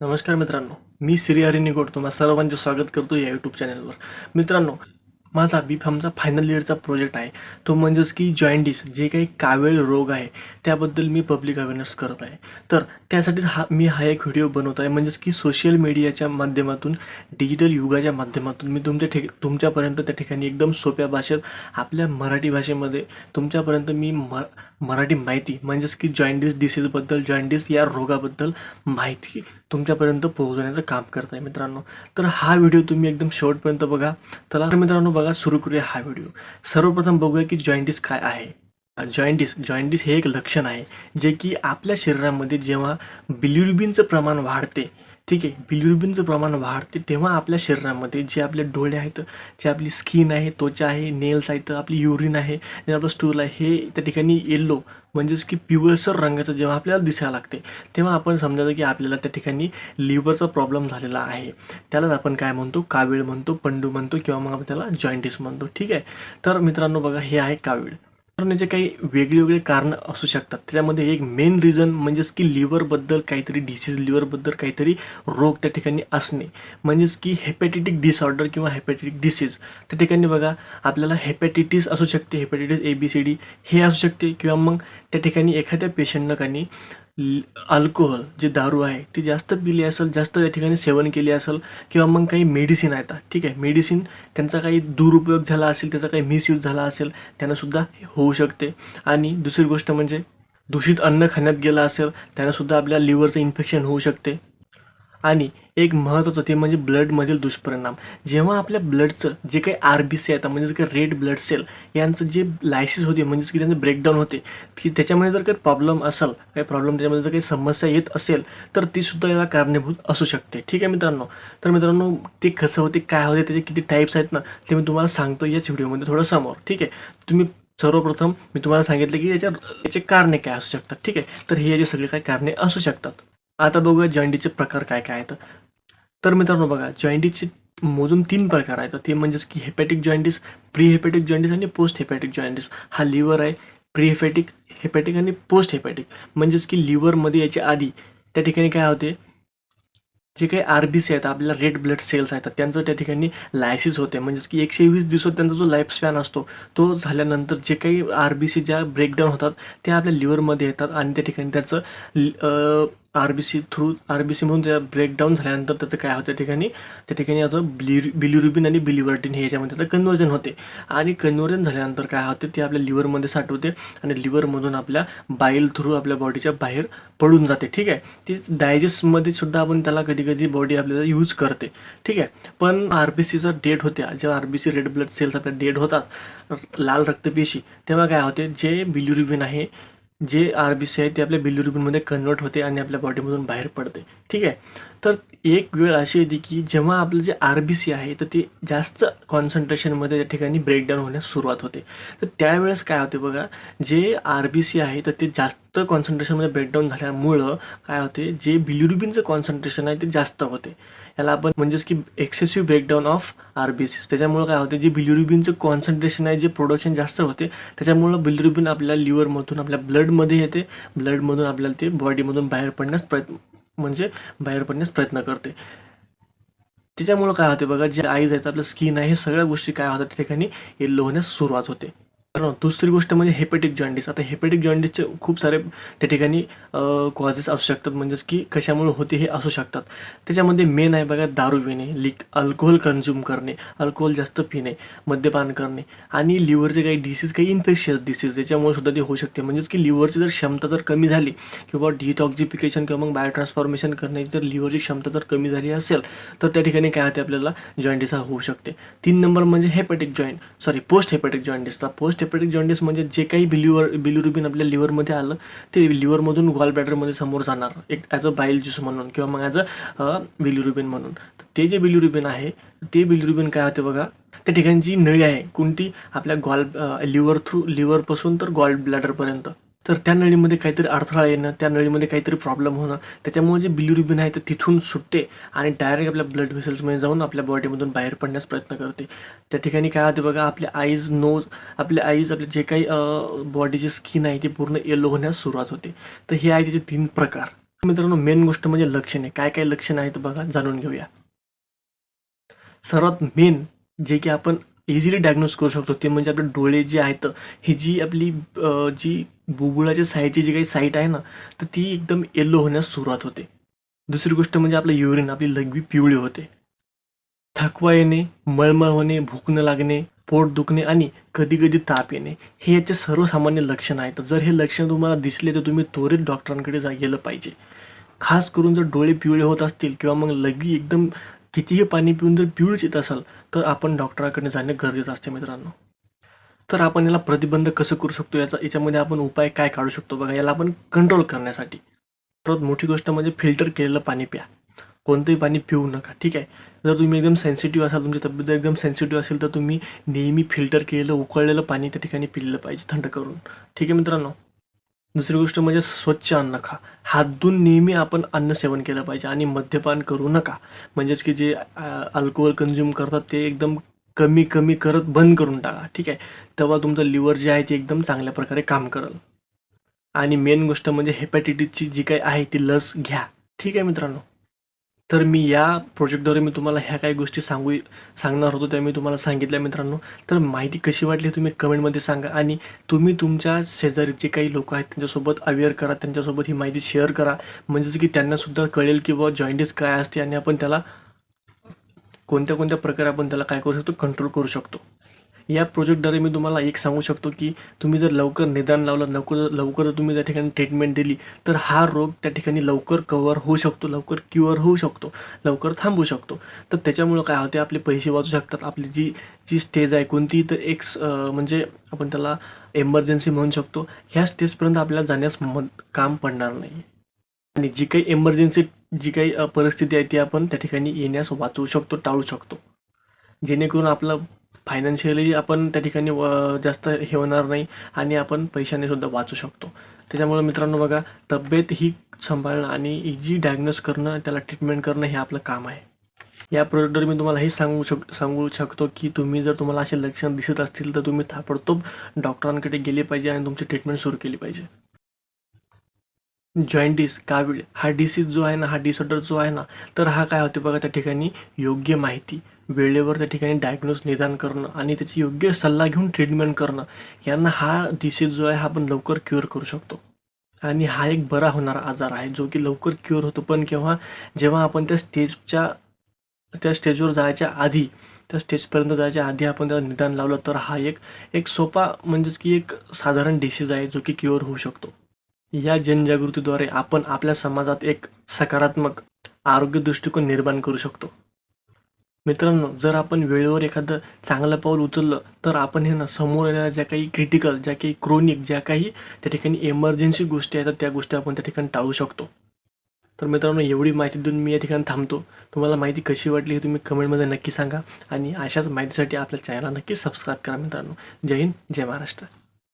नमस्कार मित्रांनो मी श्री हरिनी गोड तुम्हा सर्वांचे स्वागत करतो या यूट्यूब चॅनलवर मित्रांनो माझा बी फार्मचा फायनल इयरचा प्रोजेक्ट आहे. तो म्हणजेच की जॉइंडिस जे काही कावेळ रोग आहे त्याबद्दल मी पब्लिक अवेअरनेस करत आहे. तर त्यासाठीच हा मी हा एक व्हिडिओ बनवत आहे. म्हणजेच की सोशल मीडियाच्या माध्यमातून डिजिटल युगाच्या माध्यमातून मी तुमच्या ठिक तुमच्यापर्यंत त्या ठिकाणी एकदम सोप्या भाषेत आपल्या मराठी भाषेमध्ये तुमच्यापर्यंत मी म मराठी माहिती म्हणजेच की जॉइंडिस डिसीजबद्दल जॉइंडिस या रोगाबद्दल माहिती तुमच्यापर्यंत पोहोचवण्याचं काम करत आहे मित्रांनो. तर हा व्हिडिओ तुम्ही एकदम शेवटपर्यंत बघा. चला तर मित्रांनो बघा सुरू करूया हा व्हिडिओ. सर्वप्रथम बघूया की जॉईंटिस काय आहे. जॉईंटिस जॉइंटिस हे एक लक्षण आहे जे की आपल्या शरीरामध्ये जेव्हा बिलिरुबिनचं प्रमाण वाढते ठीक आहे बिलिरुबिनचं प्रमाण वाढते तेव्हा आपल्या शरीरामध्ये जे आपले डोळे आहेत जे आपली स्किन आहे त्वचा आहे नेल्स आहेत आपली युरिन आहे जे आपलं स्टूल आहे हे त्या ठिकाणी येल्लो म्हणजेच की पिवळसर रंगाचं जेव्हा आपल्याला दिसायला लागते तेव्हा आपण समजायचं की आपल्याला त्या ठिकाणी लिव्हरचा प्रॉब्लेम झालेला आहे. त्यालाच आपण काय म्हणतो? कावीळ म्हणतो पंडू म्हणतो किंवा मग आपण त्याला जॉईंटिस म्हणतो. ठीक आहे? तर मित्रांनो बघा हे आहे कावीळ. जे काही वेगळी वेगळी कारणं असू शकतात. त्याच्यामध्ये एक मेन रिझन म्हणजेच की लिव्हरबद्दल काहीतरी डिसीज लिव्हरबद्दल काहीतरी रोग त्या ठिकाणी असणे. म्हणजेच की हेपॅटिटिक डिसऑर्डर किंवा हेपॅटिटिक डिसीज त्या ठिकाणी बघा आपल्याला हेपॅटिटिस असू शकते हेपॅटिटिस ए बी सी डी हे असू शकते किंवा मग त्या ठिकाणी एखाद्या पेशंटनं काही अल्कोहोल जे दारू आहे ती जास्त पिली असेल जास्त त्या ठिकाणी सेवन केली असेल किंवा मग काही मेडिसिन आहेत ठीक आहे? मेडिसिन त्यांचा काही दुरुपयोग झाला असेल त्याचा काही मिसयूज झाला असेल त्यांनासुद्धा होऊ शकते. आणि दुसरी गोष्ट म्हणजे दूषित अन्न खाण्यात गेलं असेल त्यांनासुद्धा आपल्या लिव्हरचं इन्फेक्शन होऊ शकते. आणि एक महत्त्वाचं ते म्हणजे ब्लडमधील दुष्परिणाम. जेव्हा आपल्या ब्लडचं जे काही आर बी सी आहेत म्हणजे काही रेड ब्लड सेल यांचं जे लायसिस होते म्हणजेच की त्यांचं ब्रेकडाऊन होते की त्याच्यामध्ये जर काही प्रॉब्लेम असेल काही प्रॉब्लेम त्याच्यामध्ये जर काही समस्या येत असेल तर ती सुद्धा याला कारणीभूत असू शकते. ठीक आहे मित्रांनो? तर मित्रांनो ते कसं होते काय होते त्याचे किती टाईप्स आहेत ना ते मी तुम्हाला सांगतो याच व्हिडिओमध्ये थोडं समोर. ठीक आहे? तुम्ही सर्वप्रथम मी तुम्हाला सांगितलं की याच्या याचे कारणे काय असू शकतात. ठीक आहे? तर हे याचे सगळे काही कारणे असू शकतात. आता बघूया जॉईंटीचे प्रकार काय काय आहेत. तर मित्रांनो बघा जॉईंटीचे मोजून तीन प्रकार आहेत. ते म्हणजेच की हेपॅटिक जॉईंटिस प्री हेपॅटिक जॉईंटिस आणि पोस्ट हेपॅटिक जॉईंटिस हा लिव्हर आहे प्री हेपॅटिक हेपॅटिक आणि पोस्ट हेपॅटिक म्हणजेच की लिव्हरमध्ये याच्या आधी त्या ठिकाणी काय होते? जे काही आर बी सी आहेत आपल्याला रेड ब्लड सेल्स आहेत त्यांचं त्या ठिकाणी लायसिस होते. म्हणजेच की एकशे वीस दिवसात त्यांचा जो लाईफ स्पॅन असतो तो झाल्यानंतर जे काही आर बी सी ज्या ब्रेकडाऊन होतात ते आपल्या लिव्हरमध्ये येतात आणि त्या ठिकाणी त्याचं R B C through R B सीमधून त्या ब्रेकडाऊन झाल्यानंतर त्याचं काय होतं त्या ठिकाणी त्या ठिकाणी आता बिली बिलिरुबिन आणि बिलिवर्टिन हे याच्यामध्ये त्याचं कन्वर्जन होते. आणि कन्वर्जन झाल्यानंतर काय होते ते आपल्या लिव्हरमध्ये साठवते आणि लिव्हरमधून आपल्या बाईल थ्रू आपल्या बॉडीच्या बाहेर पडून जाते ठीक आहे? ते डायजेस्टमध्ये सुद्धा आपण त्याला कधी कधी बॉडी आपल्याला यूज करते ठीक आहे? पण आर बी सीचा डेट होत्या जेव्हा R B C red blood cells आपल्या डेट होतात लाल रक्तपेशी तेव्हा काय होते जे बिल्युरुबिन आहे जे आर बी सी आहे ते आपल्या बिलिरुबिनमध्ये कन्वर्ट होते आणि आपल्या बॉडीमधून बाहेर पडते. ठीक आहे? तर एक वेळ अशी येते की जेव्हा आपलं जे आर बी सी आहे तर ते जास्त कॉन्सन्ट्रेशनमध्ये त्या ठिकाणी ब्रेकडाऊन होण्यास सुरुवात होते. तर त्यावेळेस काय होते बघा जे आर बी सी आहे तर ते जास्त कॉन्सन्ट्रेशनमध्ये ब्रेकडाऊन झाल्यामुळं काय होते जे बिल्युरुबिनचं कॉन्सन्ट्रेशन आहे ते जास्त होते. याला आपण म्हणजेच की excessive breakdown of R B C त्याच्यामुळं काय होते जे बिल्युरुबिनचं कॉन्सन्ट्रेशन आहे जे प्रोडक्शन जास्त होते त्याच्यामुळं बिल्युरुबिन आपल्या लिव्हरमधून आपल्या ब्लडमध्ये येते. ब्लडमधून आपल्याला ते बॉडीमधून बाहेर पडण्यास प्रयत्न म्हणजे बाहेर पडण्यास प्रयत्न करते. त्याच्यामुळं काय होते बघा जे आईज आहेत आपलं स्किन आहे हे सगळ्या गोष्टी काय होतात त्या ठिकाणी येल्लो होण्यास सुरुवात होते. दुसरी गोष्ट म्हणजे हेपेटिक जॉईंडिस आता हेपेटिक जॉईंडिसचे खूप सारे त्या ठिकाणी कॉजेस असू शकतात. म्हणजेच की कशामुळे होते हे असू शकतात. त्याच्यामध्ये मेन आहे बघा दारू पिणे लिक अल्कोहोल कन्झ्युम करणे अल्कोहोल जास्त पिणे मद्यपान करणे आणि लिव्हरचे काही डिसीज काही इन्फेक्शियस डिसीज त्याच्यामुळे सुद्धा ते होऊ शकते. म्हणजेच की लिव्हरची जर क्षमता जर कमी झाली किंवा डिटॉक्झिफिकेशन किंवा मग बायोट्रान्सफॉर्मेशन करण्याची जर लिव्हरची क्षमता जर कमी झाली असेल तर त्या ठिकाणी काय होते आपल्याला? जॉइंटिस हा होऊ शकते. तीन नंबर म्हणजे hepatic joint sorry post hepatic जॉईंटिसचा post hepatic jaundice म्हणजे जे काही बिल्युअर बिल्युरुबिन आपल्या लिव्हरमध्ये आलं ते लिव्हरमधून गॉल बॅटरमध्ये समोर जाणार. एक ॲज अ बाईल ज्यूस म्हणून किंवा मग ॲज अ बिल्युरुबिन म्हणून. तर ते जे बिल्युरुबिन आहे ते बिल्युरुबिन काय होते बघा त्या ठिकाणची नळी आहे. कोणती? आपल्या गॉल लिव्हर थ्रू लिव्हरपासून तर गॉल ब्लॅडरपर्यंत तर त्या नळीमध्ये काहीतरी अडथळा येणं त्या नळीमध्ये काहीतरी प्रॉब्लेम होणं त्याच्यामुळे जे बिल्युरिबिन आहे ते तिथून सुटते आणि डायरेक्ट आपल्या ब्लड व्हेसल्समध्ये जाऊन आपल्या बॉडीमधून बाहेर पडण्यास प्रयत्न करते. त्या ठिकाणी काय होते बघा आपले आईज नोज आपल्या आईज आपले जे काही बॉडीची स्किन आहे ती पूर्ण येलो होण्यास सुरुवात होते. तर हे आहे त्याचे तीन प्रकार. मित्रांनो मेन गोष्ट म्हणजे लक्षणे. काय काय लक्षणं आहेत बघा जाणून घेऊया. सर्वात मेन जे की आपण इझिली डायग्नोज करू शकतो. ते म्हणजे आपले डोळे जे आहेत ही जी आपली जी बुबुळाच्या साईडची जी काही साईट आहे ना तर ती एकदम येल्लो होण्यास सुरुवात होते. दुसरी गोष्ट म्हणजे आपलं युरिन आपली लघवी पिवळी होते. थकवा येणे मळमळ होणे भूक न लागणे पोट दुखणे आणि कधी कधी ताप येणे हे याचे सर्वसामान्य लक्षण आहेत. जर हे लक्षण तुम्हाला दिसले तर तुम्ही त्वरित डॉक्टरांकडे जा गेलं पाहिजे. खास करून जर डोळे पिवळे होत असतील किंवा मग लघवी एकदम कितीही पाणी पिऊन जर पिवळीच येत असाल तर आपण डॉक्टराकडे जाणे गरजेचं असते मित्रांनो. तर आपण याला प्रतिबंध कसं करू शकतो? याचा याच्यामध्ये आपण उपाय काय काढू शकतो बघा? याला आपण कंट्रोल करण्यासाठी. सर्वात मोठी गोष्ट म्हणजे फिल्टर केलेलं पाणी प्या. कोणतंही पाणी पिऊ नका ठीक आहे? जर तुम्ही एकदम सेन्सिटिव्ह असाल तुमची तब्येत एकदम सेन्सिटिव्ह असेल तर तुम्ही नेहमी फिल्टर केलेलं उकळलेलं पाणी त्या ठिकाणी पिलेलं पाहिजे थंड करून. ठीक आहे मित्रांनो? दुसरी गोष्ट म्हणजे स्वच्छ अन्न खा. हात धुवून नेहमी आपण अन्न सेवन केलं पाहिजे आणि मद्यपान करू नका. म्हणजेच की जे अल्कोहोल कन्झ्युम करतात ते एकदम कमी कमी करत बंद करून टाका. ठीक आहे? तेव्हा तुमचं लिव्हर जे आहे ते एकदम चांगल्या प्रकारे काम करेल. आणि मेन गोष्ट म्हणजे हेपॅटिटिसची जी काही आहे ती लस घ्या. ठीक आहे मित्रांनो? तर मी या प्रोजेक्टद्वारे मी तुम्हाला ह्या काही गोष्टी सांगू सांगणार होतो त्या मी तुम्हाला सांगितल्या मित्रांनो. तर माहिती कशी वाटली तुम्ही कमेंटमध्ये सांगा आणि तुम्ही तुमच्या शेजारी जे काही लोक आहेत त्यांच्यासोबत अवेअर करा त्यांच्यासोबत ही माहिती शेअर करा. म्हणजेच की त्यांनासुद्धा कळेल की बुवा जॉईंटीस काय असते आणि आपण त्याला कोणत्या कोणत्या प्रकारे आपण त्याला काय करू शकतो कंट्रोल करू शकतो. या प्रोजेक्टद्वारे मी तुम्हाला एक सांगू शकतो की तुम्ही जर लवकर निदान लावलं लवकर लवकर जर तुम्ही त्या ठिकाणी ट्रीटमेंट दिली तर हा रोग त्या ठिकाणी लवकर कवर होऊ शकतो लवकर क्युअर होऊ शकतो लवकर थांबू शकतो. तर त्याच्यामुळं काय होते आपले पैसे वाचू शकतात. आपली जी जी स्टेज आहे कोणती तर एक स- म्हणजे आपण त्याला एमर्जन्सी म्हणू शकतो. ह्या स्टेजपर्यंत आपल्याला जाण्यास मद काम पडणार नाही. आणि जी काही एमर्जन्सी जी काही परिस्थिती आहे ती आपण त्या ठिकाणी येण्यास वाचवू शकतो टाळू शकतो. जेणेकरून आपलं फायनान्शियली आपण त्या ठिकाणी जास्त हे होणार नाही आणि आपण पैशाने सुद्धा वाचू शकतो. त्याच्यामुळे मित्रांनो बघा तब्येत ही सांभाळणं आणि इझी डायग्नोस करणं त्याला ट्रीटमेंट करणं हे आपलं काम आहे. या प्रोजेक्टवर मी तुम्हाला हे सांगू शक सांगू शकतो की तुम्ही जर तुम्हाला असे लक्षण दिसत असतील तर तुम्ही ताबडतोब डॉक्टरांकडे गेले पाहिजे आणि तुमची ट्रीटमेंट सुरू केली पाहिजे. जॉईंटिस कावीळ हा डिसीज जो आहे ना हा डिसऑर्डर जो आहे ना तर हा काय होते बघा त्या ठिकाणी योग्य माहिती. वेळेवर त्या ठिकाणी डायग्नोस निदान करणं आणि त्याची योग्य सल्ला घेऊन ट्रीटमेंट करणं यांना हा डिसीज जो आहे हा आपण लवकर क्युअर करू शकतो. आणि हा एक बरा होणारा आजार आहे जो की लवकर क्युअर होतो. पण केव्हा जेव्हा आपण त्या स्टेजच्या त्या स्टेजवर जायच्या आधी त्या स्टेजपर्यंत जायच्या आधी आपण त्याला निदान लावलं तर हा एक एक सोपा म्हणजेच की एक साधारण डिसीज आहे जो की क्युअर होऊ शकतो. या जनजागृतीद्वारे आपण आपल्या समाजात एक सकारात्मक आरोग्य दृष्टिकोन निर्माण करू शकतो. मित्रांनो जर आपण वेळेवर एखादं चांगलं पाऊल उचललं तर आपण हे ना समोर येणाऱ्या ज्या काही क्रिटिकल ज्या काही क्रोनिक ज्या काही त्या ठिकाणी एमर्जन्सी गोष्टी आहेत त्या गोष्टी आपण त्या ठिकाणी टाळू शकतो. तर मित्रांनो एवढी माहिती देऊन मी या ठिकाणी थांबतो. तुम्हाला माहिती कशी वाटली हे तुम्ही कमेंटमध्ये नक्की सांगा. आणि अशाच माहितीसाठी आपल्या चॅनलला नक्की सबस्क्राईब करा मित्रांनो. जय हिंद जय महाराष्ट्र.